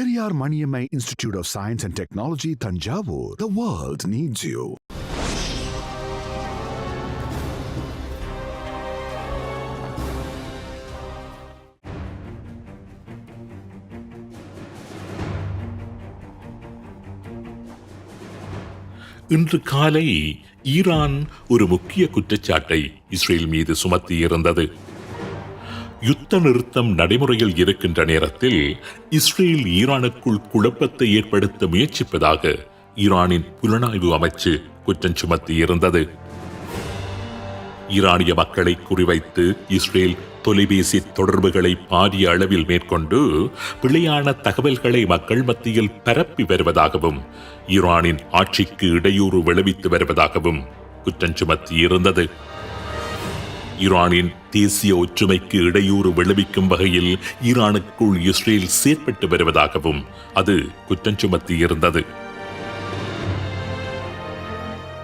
Periyar Maniammai Institute of Science and Technology, Tanjavur. The world needs you. இன்று காலை Iran ஒரு முக்கிய குற்றச்சாட்டை இஸ்ரேல் மீது சுமத்தியிருந்தது யுத்த நிறுத்தம் நடைமுறையில் இருக்கின்ற நேரத்தில் இஸ்ரேல் ஈரானுக்குள் குழப்பத்தை ஏற்படுத்த முயற்சிப்பதாக ஈரானின் புலனாய்வு அமைச்சு குற்றம் சுமத்தியிருந்தது. ஈரானிய மக்களை குறிவைத்து இஸ்ரேல் தொலைபேசி தொடர்புகளை பாரிய அளவில் மேற்கொண்டு பிழையான தகவல்களை மக்கள் மத்தியில் பரப்பி வருவதாகவும் ஈரானின் ஆட்சிக்கு இடையூறு விளைவித்து வருவதாகவும் குற்றம் சுமத்தியிருந்தது. ஈரானின் தேசிய ஒற்றுமைக்கு இடையூறு விளைவிக்கும் வகையில் ஈரானுக்குள் இஸ்ரேல் செயற்பட்டு வருவதாகவும் அது குற்றம் சுமத்தியிருந்தது.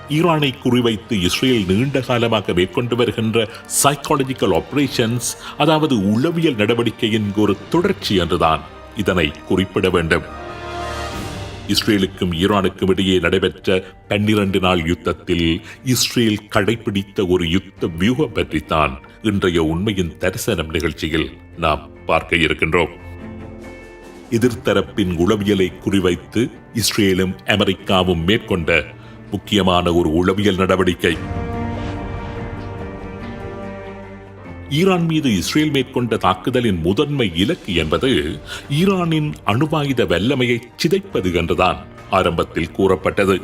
ஈரானை குறிவைத்து இஸ்ரேல் நீண்ட காலமாக மேற்கொண்டு வருகின்ற சைக்காலஜிக்கல் ஆபரேஷன்ஸ் அதாவது உளவியல் நடவடிக்கையின் ஒரு தொடர்ச்சி என்றுதான் இதனை குறிப்பிட வேண்டும். இஸ்ரேலுக்கும் ஈரானுக்கும் இடையே நடைபெற்ற பன்னிரண்டு நாள் யுத்தத்தில் இஸ்ரேல் கடைபிடித்த ஒரு யுத்த வியூகம் பற்றித்தான் இன்றைய உண்மையின் தரிசனம் நிகழ்ச்சியில் நாம் பார்க்க இருக்கின்றோம். எதிர்த்தரப்பின் உளவியலை குறிவைத்து இஸ்ரேலும் அமெரிக்காவும் மேற்கொண்ட முக்கியமான ஒரு உளவியல் நடவடிக்கை. ஈரான் மீது இஸ்ரேல் மேற்கொண்ட தாக்குதலின் முதன்மை இலக்கு என்பது ஈரானின் அணுவாயுத வல்லமையை சிதைப்பது என்றுதான் ஆரம்பத்தில் கூறப்பட்டது.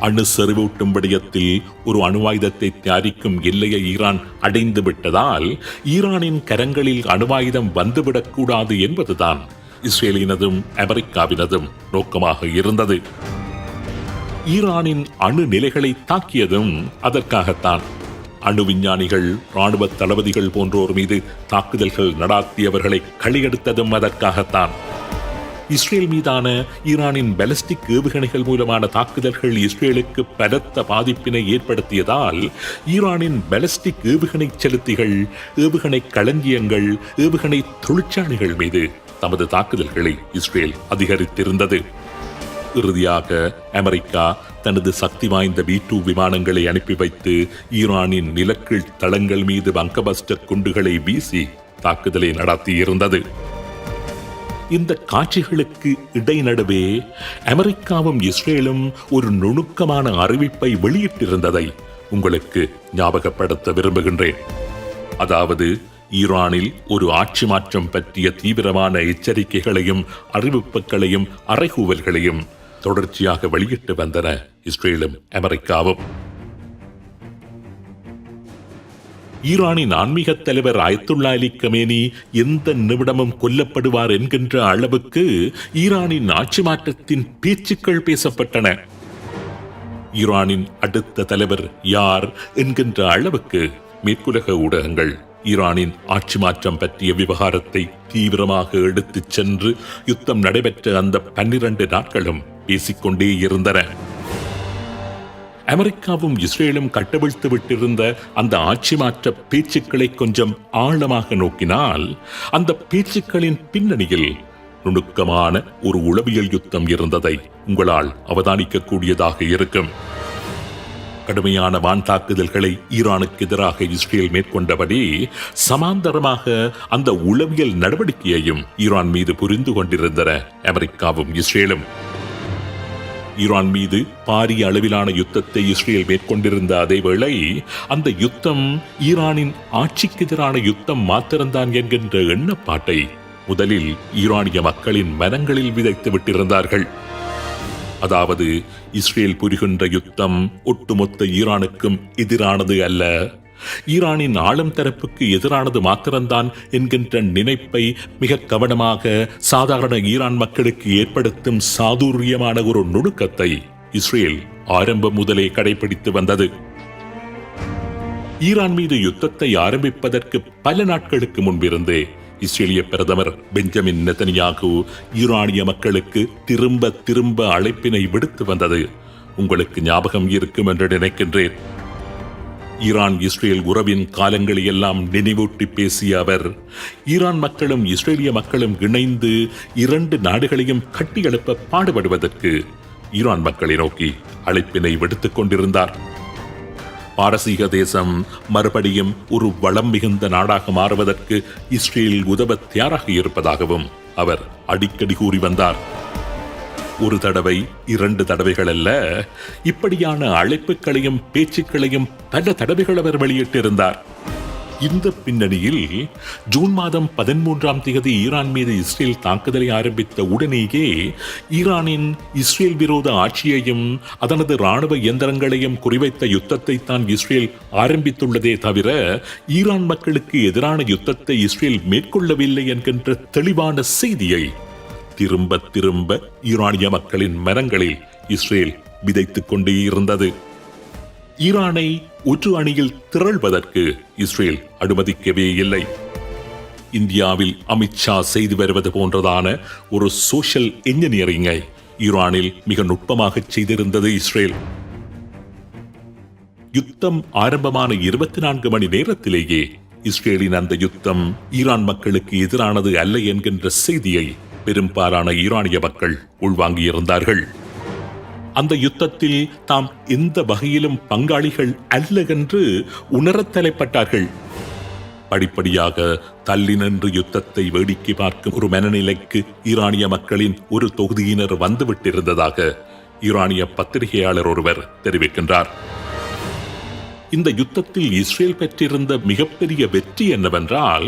அணு செறிவூட்டும் விடயத்தில் ஒரு அணுவாயுதத்தை தயாரிக்கும் எல்லையை ஈரான் அடைந்து விட்டதால் ஈரானின் கரங்களில் அணுவாயுதம் வந்துவிடக்கூடாது என்பதுதான் இஸ்ரேலினதும் அமெரிக்காவினதும் நோக்கமாக இருந்தது. ஈரானின் அணு நிலைகளை தாக்கியதும் அதற்காகத்தான். அணு விஞ்ஞானிகள் ராணுவ தளபதிகள் போன்றோர் மீது தாக்குதல்கள் நடாத்தியவர்களை களியெடுத்ததும் அதற்காகத்தான். இஸ்ரேல் மீதான ஈரானின் பெலஸ்டிக் ஏவுகணைகள் மூலமான தாக்குதல்கள் இஸ்ரேலுக்கு பலத்த பாதிப்பினை ஏற்படுத்தியதால் ஈரானின் பெலஸ்டிக் ஏவுகணை செலுத்திகள் ஏவுகணை களஞ்சியங்கள் ஏவுகணை தொழிற்சாலைகள் மீது தமது தாக்குதல்களை இஸ்ரேல் அதிகரித்திருந்தது. இறுதியாக அமெரிக்கா தனது சக்தி வாய்ந்த பி டூ விமானங்களை அனுப்பி வைத்து ஈரானின் நிலக்கீழ் தளங்கள் மீது பங்கபஸ்டர் குண்டுகளை வீசி தாக்குதலை நடத்தியிருந்தது. இந்த காட்சிகளுக்கு இடைநடுவே அமெரிக்காவும் இஸ்ரேலும் ஒரு நுணுக்கமான அறிவிப்பை வெளியிட்டிருந்ததை உங்களுக்கு ஞாபகப்படுத்த விரும்புகின்றேன். அதாவது ஈரானில் ஒரு ஆட்சி மாற்றம் பற்றிய தீவிரமான எச்சரிக்கைகளையும் அறிவிப்புகளையும் அறைகூவல்களையும் தொடர்ச்சியாக வெளியிட்டு வந்தன இஸ்ரேலும் அமெரிக்காவும். ஈரானின் ஆன்மீக தலைவர் ஆயத்துல்லா அலி கமேனி எந்த நிமிடமும் கொல்லப்படுவார் என்கின்ற அளவுக்கு ஈரானின் ஆட்சி மாற்றத்தின் பேச்சுக்கள் பேசப்பட்டன. ஈரானின் அடுத்த தலைவர் யார் என்கின்ற அளவுக்கு மேற்குலக ஊடகங்கள் ஈரானின் ஆட்சி மாற்றம் பற்றிய விவகாரத்தை தீவிரமாக எடுத்துச் சென்று யுத்தம் நடைபெற்ற அந்த பன்னிரண்டு நாட்களும் பேசிக்கொண்டே இருந்தன. அமெரிக்காவும் இஸ்ரேலும் கட்டவிழ்த்து விட்டிருந்த அந்த ஆட்சி மாற்ற பேச்சுக்களை கொஞ்சம் ஆழமாக நோக்கினால் அந்த பேச்சுக்களின் பின்னணியில் நுணுக்கமான ஒரு உளவியல் யுத்தம் இருந்ததை உங்களால் அவதானிக்கக்கூடியதாக இருக்கும். கடுமையான வான் தாக்குதல்களை ஈரானுக்கு எதிராக இஸ்ரேல் மேற்கொண்டபடி சமாந்தரமாக அந்த உளவியல் நடவடிக்கையையும் ஈரான் மீது புரிந்து கொண்டிருந்தன அமெரிக்காவும் இஸ்ரேலும். ஈரான் மீது பாரிய அளவிலான யுத்தத்தை இஸ்ரேல் மேற்கொண்டிருந்த அதேவேளை அந்த யுத்தம் ஈரானின் ஆட்சிக்கு எதிரான யுத்தம் மாத்திரம்தான் என்கின்ற எண்ணப்பாட்டை முதலில் ஈரானிய மக்களின் மனங்களில் விதைத்து விட்டிருந்தார்கள். அதாவது இஸ்ரேல் புரிகின்ற யுத்தம் ஒட்டுமொத்த ஈரானுக்கும் எதிரானது அல்ல. ஈரானின் ஆளும் தரப்புக்கு எதிரானது மாத்திரம்தான் என்கின்ற நினைப்பை மிக கவனமாக சாதாரண ஈரான் மக்களுக்கு ஏற்படுத்தும் சாதுரியமான ஒரு நுணுக்கத்தை இஸ்ரேல் ஆரம்பம் முதலே கடைபிடித்து வந்தது. ஈரான் மீது யுத்தத்தை ஆரம்பிப்பதற்கு பல நாட்களுக்கு முன்பிருந்தே இஸ்ரேலிய பிரதமர் பெஞ்சமின் நெத்தனியாகு ஈரானிய மக்களுக்கு திரும்ப திரும்ப அழைப்பினை விடுத்து வந்தது. உங்களுக்கு ஞாபகம் இருக்கும் என்று நினைக்கின்றேன். ஈரான் இஸ்ரேல் உறவின் காலங்களை எல்லாம் நினைவூட்டி பேசிய அவர் ஈரான் மக்களும் இஸ்ரேலிய மக்களும் இணைந்து இரண்டு நாடுகளையும் கட்டியெழுப்ப பாடுபடுவதற்கு ஈரான் மக்களை நோக்கி அழைப்பினை விடுத்துக் கொண்டிருந்தார். பாரசீக தேசம் மறுபடியும் ஒரு வளம் மிகுந்த நாடாக மாறுவதற்கு இஸ்ரேல் உதவ தயாராக இருப்பதாகவும் அவர் அடிக்கடி கூறி வந்தார். ஒரு தடவை இரண்டு தடவைகள் அல்ல இப்படியான அழைப்புகளையும் பேச்சுக்களையும் பல தடவைகள் அவர் வெளியிட்டிருந்தார். இந்த பின்னணியில் ஜூன் மாதம் பதிமூன்றாம் தேதி ஈரான் மீது இஸ்ரேல் தாக்குதலை ஆரம்பித்த உடனேயே ஈரானின் இஸ்ரேல் விரோத ஆட்சியையும் அதனது ராணுவ இயந்திரங்களையும் குறிவைத்த யுத்தத்தை தான் இஸ்ரேல் ஆரம்பித்துள்ளதே தவிர ஈரான் மக்களுக்கு எதிரான யுத்தத்தை இஸ்ரேல் மேற்கொள்ளவில்லை என்கின்ற தெளிவான செய்தியை திரும்ப திரும்ப ஈரானிய மக்களின் மனங்களில் இஸ்ரேல் விதைத்துக் கொண்டே இருந்தது. ஈரானை ஒற்று அணியில் திரள்வதற்கு இஸ்ரேல் அனுமதிக்கவே இல்லை. இந்தியாவில் அமித்ஷா செய்து வருவது போன்றதான ஒரு சோஷியல் என்ஜினியரிங்கை ஈரானில் மிக நுட்பமாக செய்திருந்தது இஸ்ரேல். யுத்தம் ஆரம்பமான இருபத்தி நான்கு மணி நேரத்திலேயே இஸ்ரேலின் அந்த யுத்தம் ஈரான் மக்களுக்கு எதிரானது அல்ல என்கின்ற செய்தியை பெரும்பாலான ஈரானிய மக்கள் உள்வாங்கியிருந்தார்கள். அந்த யுத்தத்தில் தாம் எந்த வகையிலும் பங்காளிகள் அல்ல என்று உணரத் தலைப்பட்டார்கள். படிப்படியாக தள்ளி நின்று யுத்தத்தை வேடிக்கை பார்க்கும் ஒரு மனநிலைக்கு ஈரானிய மக்களின் ஒரு தொகுதியினர் வந்துவிட்டிருந்ததாக ஈரானிய பத்திரிகையாளர் ஒருவர் தெரிவிக்கின்றார். இந்த யுத்தத்தில் இஸ்ரேல் பெற்றிருந்த மிகப்பெரிய வெற்றி என்னவென்றால்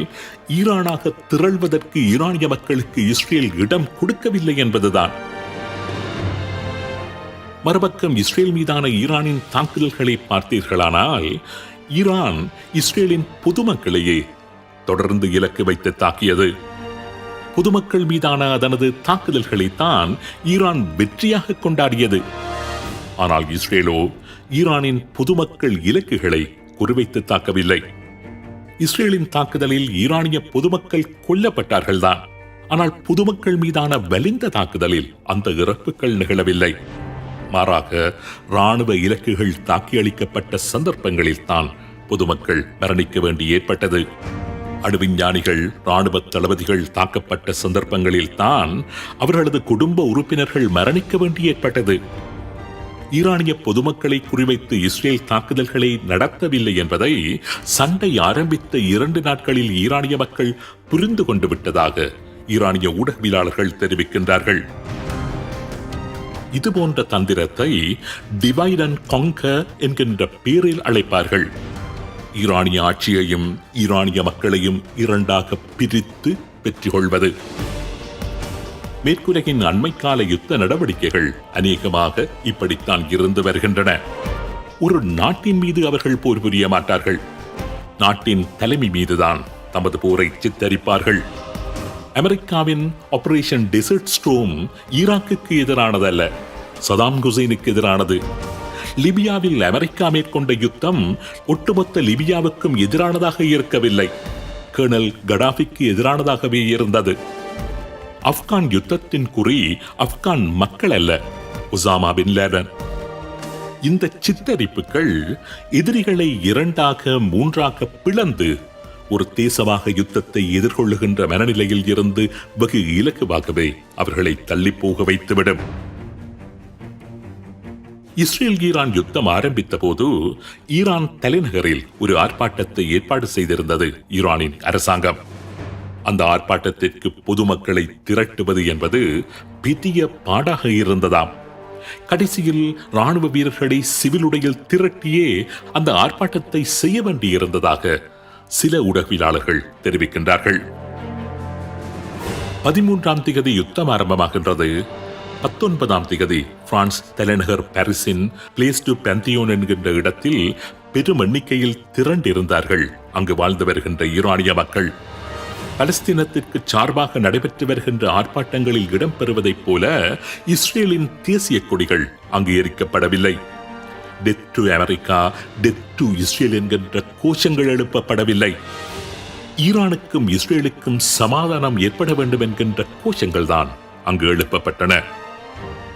ஈரானாக திரள்வதற்கு ஈரானிய மக்களுக்கு இஸ்ரேல் இடம் கொடுக்கவில்லை என்பதுதான். மறுபக்கம் இஸ்ரேல் மீதான ஈரானின் தாக்குதல்களை பார்த்தீர்களானால் ஈரான் இஸ்ரேலின் பொதுமக்களையே தொடர்ந்து இலக்கு வைத்து தாக்கியது. பொதுமக்கள் மீதான அதனது தாக்குதல்களை தான் ஈரான் வெற்றியாக கொண்டாடியது. ஆனால் இஸ்ரேலோ ஈரானின் பொதுமக்கள் இலக்குகளை குறிவைத்து தாக்கவில்லை. இஸ்ரேலின் தாக்குதலில் ஈரானிய பொதுமக்கள் கொல்லப்பட்டார்கள்தான். ஆனால் பொதுமக்கள் மீதான வலிந்த தாக்குதலில் அந்த இறப்புகள் நிகழவில்லை. மாறாக ராணுவ இலக்குகள் தாக்கியளிக்கப்பட்ட சந்தர்ப்பங்களில் தான் பொதுமக்கள் மரணிக்க வேண்டி ஏற்பட்டது. அணுவிஞ்ஞானிகள் ராணுவ தளபதிகள் தாக்கப்பட்ட சந்தர்ப்பங்களில் தான் அவர்களது குடும்ப உறுப்பினர்கள் மரணிக்க வேண்டி ஏற்பட்டது. ஈரானிய பொதுமக்களை குறிவைத்து இஸ்ரேல் தாக்குதல்களை நடத்தவில்லை என்பதை சண்டை ஆரம்பித்த இரண்டு நாட்களில் ஈரானிய மக்கள் புரிந்து கொண்டு விட்டதாக ஈரானிய ஊடகவியலாளர்கள் தெரிவிக்கின்றார்கள். இதுபோன்ற தந்திரத்தை டிவைட் அண்ட் காங்கர் என்கின்ற பேரில் அழைப்பார்கள். ஈரானிய ஆட்சியையும் ஈரானிய மக்களையும் இரண்டாக பிரித்து வெற்றி கொள்வது. மேற்குலகின் அண்மைக்கால யுத்த நடவடிக்கைகள் அநேகமாக இப்படித்தான் இருந்து வருகின்றன. ஒரு நாட்டின் மீது அவர்கள் போர் புரிய மாட்டார்கள். நாட்டின் தலைமை மீதுதான் தமது போரை சித்தரிப்பார்கள். அமெரிக்காவின் ஆபரேஷன் டெசர்ட் ஸ்ட்ரோம் ஈராக்குக்கு எதிரானதல்ல சதாம் குசைனுக்கு எதிரானது. லிபியாவில் அமெரிக்கா மேற்கொண்ட யுத்தம் ஒட்டுமொத்த லிபியாவுக்கும் எதிரானதாக இருக்கவில்லை. கேர்னல் கடாஃபிக்கு எதிரானதாகவே இருந்தது. ஆப்கான் யுத்தத்தின் குறி ஆப்கான் மக்கள் அல்ல உசாமா பின் லேடன் இந்த சித்தரிப்புகள் எதிரிகளை இரண்டாக மூன்றாக பிளந்து ஒரு தேசமாக யுத்தத்தை எதிர்கொள்ளுகின்ற மனநிலையில் இருந்து வெகு இலக்குவாகவே அவர்களை தள்ளி போக வைத்துவிடும். இஸ்ரேல் ஈரான் யுத்தம் ஆரம்பித்த போது ஈரான் தலைநகரில் ஒரு ஆர்ப்பாட்டத்தை ஏற்பாடு செய்திருந்தது ஈரானின் அரசாங்கம். அந்த ஆர்ப்பாட்டத்திற்கு பொதுமக்களை திரட்டுவது என்பது பெரிய பாடாக இருந்ததாம். கடைசியில் ராணுவ வீரர்களை சிவிலுடையில் திரட்டியே அந்த ஆர்ப்பாட்டத்தை செய்ய வேண்டியிருந்ததாக சில ஊடகவியலாளர்கள் தெரிவிக்கின்றார்கள். பதிமூன்றாம் திகதி யுத்தம் ஆரம்பமாகின்றது. பத்தொன்பதாம் திகதி பிரான்ஸ் தலைநகர் பாரிஸின் பிளேஸ் டு பெந்தியோன் என்கின்ற இடத்தில் பெரும் எண்ணிக்கையில் திரண்டிருந்தார்கள். அங்கு வாழ்ந்து வருகின்ற ஈரானிய மக்கள். பலஸ்தீனத்திற்கு சார்பாக நடைபெற்று வருகின்ற ஆர்ப்பாட்டங்களில் இடம்பெறுவதைப் போல இஸ்ரேலின் தேசிய கொடிகள் அங்கு எரிக்கப்படவில்லை death to America death to Israel என்கின்ற கோஷங்கள் எழுப்பப்படவில்லை. ஈரானுக்கும் இஸ்ரேலுக்கும் சமாதானம் ஏற்பட வேண்டும் என்கின்ற கோஷங்கள் தான் அங்கு எழுப்பப்பட்டன.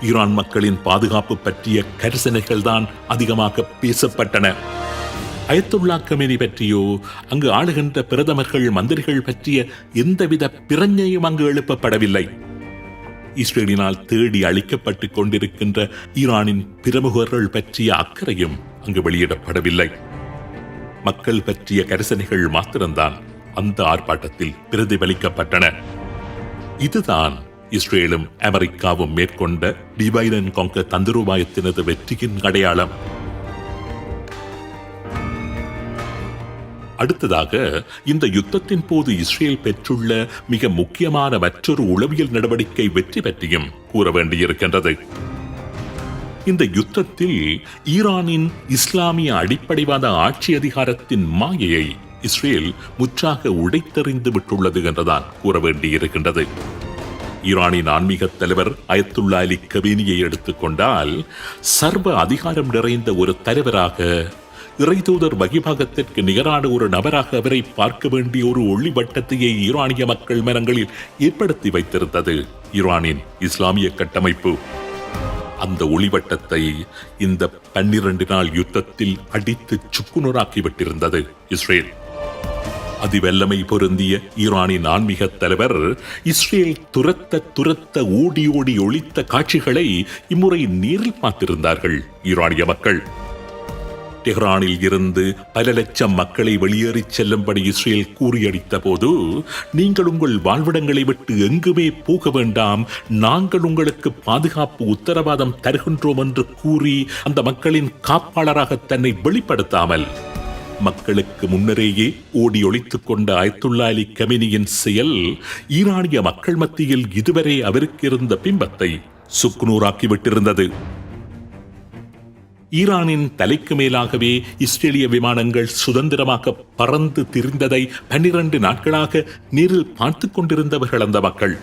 ஈரான் மக்களின் பாதுகாப்பு பற்றிய கரிசனைகள் தான் அதிகமாக பேசப்பட்டன. அயத்துல்லா கமேனி பற்றியோ அங்கு ஆளுகின்ற பிரதமர்கள் மந்திரிகள் பற்றிய எந்தவித பிரஞ்சையும் அங்கு எழுப்பப்படவில்லை. இஸ்ரேலினால் தேடி அழிக்கப்பட்டுக் கொண்டிருக்கின்ற ஈரானின் பிரமுகர்கள் பற்றிய அக்கறையும் அங்கு வெளியிடப்படவில்லை. மக்கள் பற்றிய கரிசனைகள் மாத்திரம்தான் அந்த ஆர்ப்பாட்டத்தில் பிரதிபலிக்கப்பட்டன. இதுதான் இஸ்ரேலும் அமெரிக்காவும் மேற்கொண்ட டிவைட் அண்ட் கொங்க தந்திரோபாயத்தினது வெற்றியின் அடையாளம். அடுத்ததாக இந்த யுத்தத்தின் போது இஸ்ரேல் பெற்றுள்ள மிக முக்கியமான மற்றொரு உளவியல் நடவடிக்கை வெற்றி பற்றியும் கூற வேண்டியிருக்கின்றது. இந்த யுத்தத்தில் ஈரானின் இஸ்லாமிய அடிப்படைவாத ஆட்சி அதிகாரத்தின் மாயையை இஸ்ரேல் முற்றாக உடைத்தெறிந்து விட்டுள்ளது என்றுதான் கூற வேண்டியிருக்கின்றது. ஈரானின் ஆன்மீக தலைவர் அயத்துல்லா அலி கபீனியை எடுத்துக்கொண்டால் சர்வ அதிகாரம் நிறைந்த ஒரு தலைவராக இறைதூதர் வகிபாகத்திற்கு நிகரான ஒரு நபராக அவரை பார்க்க வேண்டிய ஒரு ஒளி வட்டத்தையே ஈரானிய மக்கள் மனங்களில் ஏற்படுத்தி வைத்திருந்தது. ஈரானின் இஸ்லாமிய கட்டமைப்பு. அந்த ஒளிவட்டத்தை இந்த பன்னிரண்டு நாள் யுத்தத்தில் அடித்து சுக்குநூறாக்கிவிட்டிருந்தது இஸ்ரேல். அதிவல்லமை பொருந்திய ஈரானின் ஆன்மீக தலைவர் இஸ்ரேல் துரத்த துரத்த ஓடி ஓடி ஒழித்த காட்சிகளை இம்முறை நேரில் பார்த்திருந்தார்கள் ஈரானிய மக்கள். டெஹ்ரானில் இருந்து பல லட்சம் மக்களை வெளியேறிச் செல்லும்படி இஸ்ரேல் கூறியடித்த போது நீங்கள் உங்கள் வாழ்விடங்களை விட்டு எங்குமே போக வேண்டாம். நாங்கள் உங்களுக்கு பாதுகாப்பு உத்தரவாதம் தருகின்றோம் என்று கூறி அந்த மக்களின் காப்பாளராக தன்னை வெளிப்படுத்தாமல் மக்களுக்கு முன்னரேயே ஓடி ஒழித்துக் கொண்ட அயத்துல்லா அலி கமினியின் செயல் ஈரானிய மக்கள் மத்தியில் இதுவரை அவருக்கு இருந்த பிம்பத்தை சுக்குநூறாக்கிவிட்டிருந்தது ஈரானின் தலைக்கு மேலாகவே இஸ்ரேலிய விமானங்கள் சுதந்திரமாக பறந்து திரிந்ததை பன்னிரண்டு நாட்களாக நேரில் பார்த்து கொண்டிருந்தவர்கள் அந்த மக்கள்.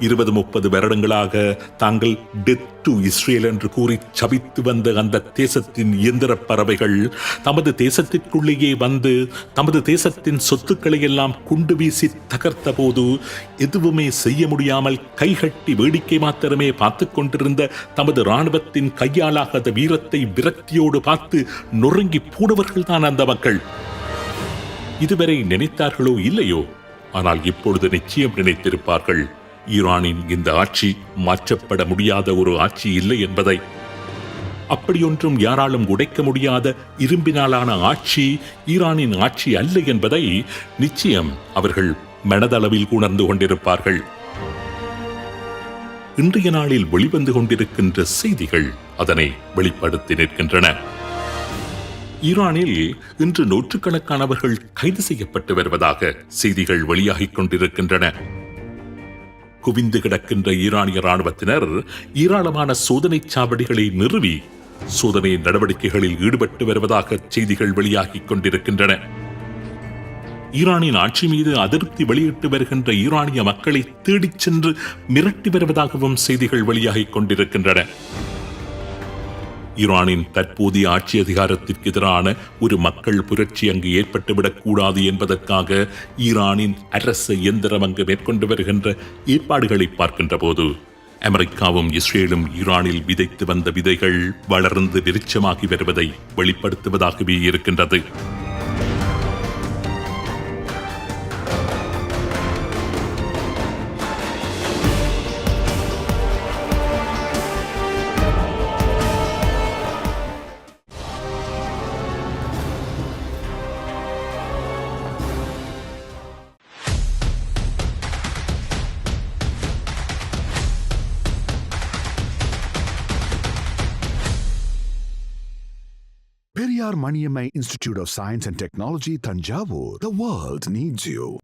இருபது முப்பது வருடங்களாக தாங்கள் டெத் டு இஸ்ரேல் என்று கூறி சபித்து வந்த அந்த தேசத்தின் இயந்திர பறவைகள் தமது தேசத்திற்குள்ளேயே வந்து தமது தேசத்தின் சொத்துக்களை எல்லாம் குண்டு வீசி தகர்த்த போது எதுவுமே செய்ய முடியாமல் கைகட்டி வேடிக்கை மாத்திரமே பார்த்து கொண்டிருந்த தமது இராணுவத்தின் கையாளாகாத வீரத்தை விரக்தியோடு பார்த்து நொறுங்கி போடுவர்கள் தான் அந்த மக்கள். இதுவரை நினைத்தார்களோ இல்லையோ? ஆனால் இப்பொழுது நிச்சயம் நினைத்திருப்பார்கள். ஈரானின் இந்த ஆட்சி மாற்றப்பட முடியாத ஒரு ஆட்சி இல்லை என்பதை. அப்படியொன்றும் யாராலும் உடைக்க முடியாத இரும்பினாலான ஆட்சி ஈரானின் ஆட்சி அல்ல என்பதை நிச்சயம் அவர்கள் மனதளவில் உணர்ந்து கொண்டிருப்பார்கள். இன்றைய நாளில் வெளிவந்து கொண்டிருக்கின்ற செய்திகள் அதனை வெளிப்படுத்தி நிற்கின்றன. ஈரானில் இன்று நூற்றுக்கணக்கானவர்கள் கைது செய்யப்பட்டு வருவதாக செய்திகள் வெளியாகிக் கொண்டிருக்கின்றன. குவிந்து கிடக்கின்ற ஈரானிய ராணுவத்தினர் ஏராளமான சோதனை சாவடிகளை நிறுவி சோதனை நடவடிக்கைகளில் ஈடுபட்டு வருவதாக செய்திகள் வெளியாகிக் கொண்டிருக்கின்றன. ஈரானின் ஆட்சி மீது அதிருப்தி வெளியிட்டு வருகின்ற ஈரானிய மக்களை தேடிச் சென்று மிரட்டி வருவதாகவும் செய்திகள் வெளியாகிக் கொண்டிருக்கின்றன. ஈரானின் தற்போதைய ஆட்சி அதிகாரத்திற்கு எதிரான ஒரு மக்கள் புரட்சி அங்கு ஏற்பட்டுவிடக்கூடாது என்பதற்காக ஈரானின் அரச இயந்திரம் அங்கு மேற்கொண்டு வருகின்ற ஏற்பாடுகளை பார்க்கின்ற போது அமெரிக்காவும் இஸ்ரேலும் ஈரானில் விதைத்து வந்த விதைகள் வளர்ந்து விருட்சமாகி வருவதை வெளிப்படுத்துவதாகவே இருக்கின்றது. Periyar Maniammai Institute of Science and Technology, Tanjavur. The world needs you.